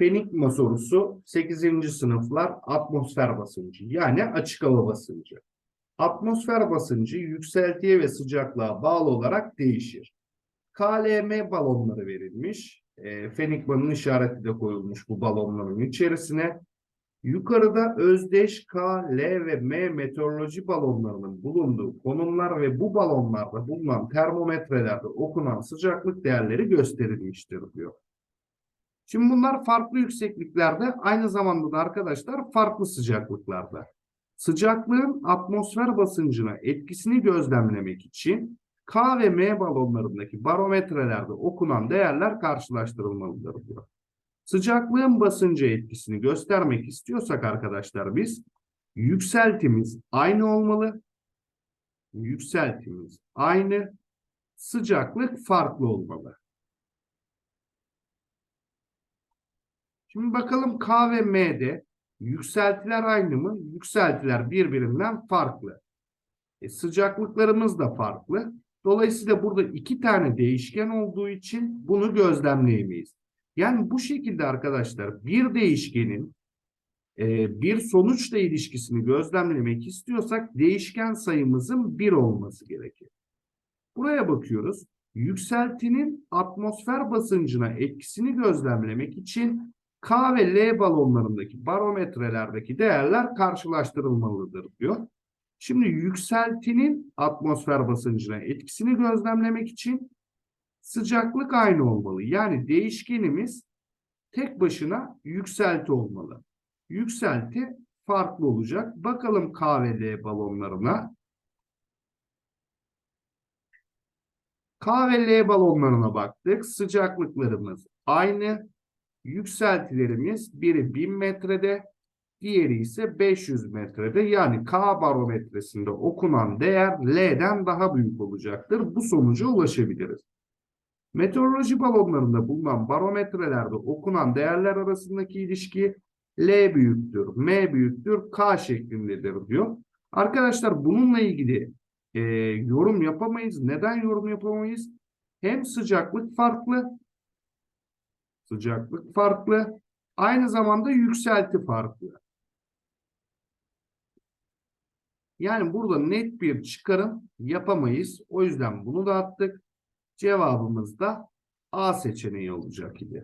Fenigma sorusu 8. sınıflar atmosfer basıncı yani açık hava basıncı. Atmosfer basıncı yükseltiye ve sıcaklığa bağlı olarak değişir. KLM balonları verilmiş. E, Fenigma'nın işareti de koyulmuş bu balonların içerisine. Yukarıda özdeş K, L ve M meteoroloji balonlarının bulunduğu konumlar ve bu balonlarda bulunan termometrelerde okunan sıcaklık değerleri gösterilmiştir diyor. Şimdi bunlar farklı yüksekliklerde aynı zamanda da arkadaşlar farklı sıcaklıklarda. Sıcaklığın atmosfer basıncına etkisini gözlemlemek için K ve M balonlarındaki barometrelerde okunan değerler karşılaştırılmalıdır. Sıcaklığın basınca etkisini göstermek istiyorsak arkadaşlar biz yükseltimiz aynı olmalı. Yükseltimiz aynı. Sıcaklık farklı olmalı. Şimdi bakalım K ve M'de yükseltiler aynı mı? Yükseltiler birbirinden farklı. E, sıcaklıklarımız da farklı. Dolayısıyla burada iki tane değişken olduğu için bunu gözlemleyemeyiz. Yani bu şekilde arkadaşlar bir değişkenin e, bir sonuçla ilişkisini gözlemlemek istiyorsak değişken sayımızın bir olması gerekir. Buraya bakıyoruz. Yükseltinin atmosfer basıncına etkisini gözlemlemek için K ve L balonlarındaki barometrelerdeki değerler karşılaştırılmalıdır diyor. Şimdi yükseltinin atmosfer basıncına etkisini gözlemlemek için sıcaklık aynı olmalı. Yani değişkenimiz tek başına yükselti olmalı. Yükselti farklı olacak. Bakalım K ve L balonlarına. K ve L balonlarına baktık. Sıcaklıklarımız aynı. Yükseltilerimiz biri 1000 metrede, diğeri ise 500 metrede. Yani K barometresinde okunan değer L'den daha büyük olacaktır. Bu sonuca ulaşabiliriz. Meteoroloji balonlarında bulunan barometrelerde okunan değerler arasındaki ilişki L büyüktür, M büyüktür, K şeklindedir diyor. Arkadaşlar bununla ilgili e, yorum yapamayız. Neden yorum yapamayız? Hem sıcaklık farklı, sıcaklık farklı, aynı zamanda yükselti farklı. Yani burada net bir çıkarım yapamayız. O yüzden bunu da attık. Cevabımız da A seçeneği olacak idi.